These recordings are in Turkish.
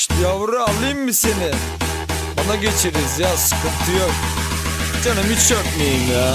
İşte yavru alayım mı seni? Bana geçeriz ya sıkıntı yok. Canım hiç öpmeyeyim ya.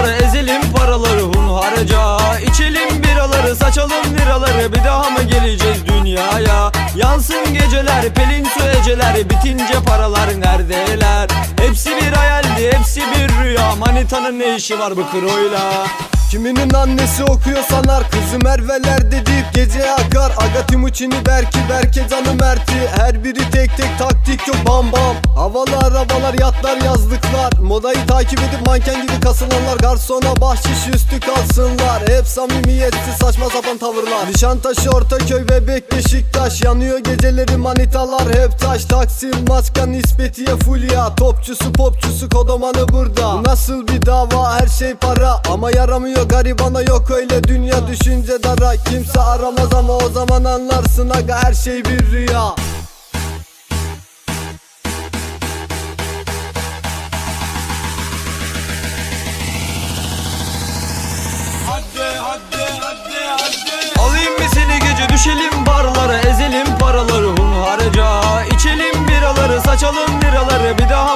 saçalım liraları Bir daha mı geleceğiz dünyaya? Yansın geceler pelin su eceler Bitince paralar neredeler Manitanın ne işi var bu kroyla Kiminin annesi okuyor sanar Kızı Merve'lerde deyip gece akar. Aga Timuçin'i Berki Berke canı Mert'i. Her biri tek tek taktik yok bam bam. Havalı arabalar yatlar yazlıklar. Modayı takip edip manken gibi kasılanlar. Garsona bahşiş üstü kalsınlar. Hep samimiyetsiz saçma sapan tavırlar. Nişantaşı Ortaköy Bebek Beşiktaş. Yanıyor geceleri manitalar hep taş Taksim maska nispetiye fulya. Topçusu popçusu kodomanı burada. Bu nasıl bir dava her şey para. Ama yaramıyor garibana yok öyle dünya. Düşünce dara Kimse aramaz ama o zaman anlarsın aga her şey bir rüya. Alayım mı seni gece düşelim barlara Ezelim paraları. Hunharca İçelim biraları saçalım liraları Bir daha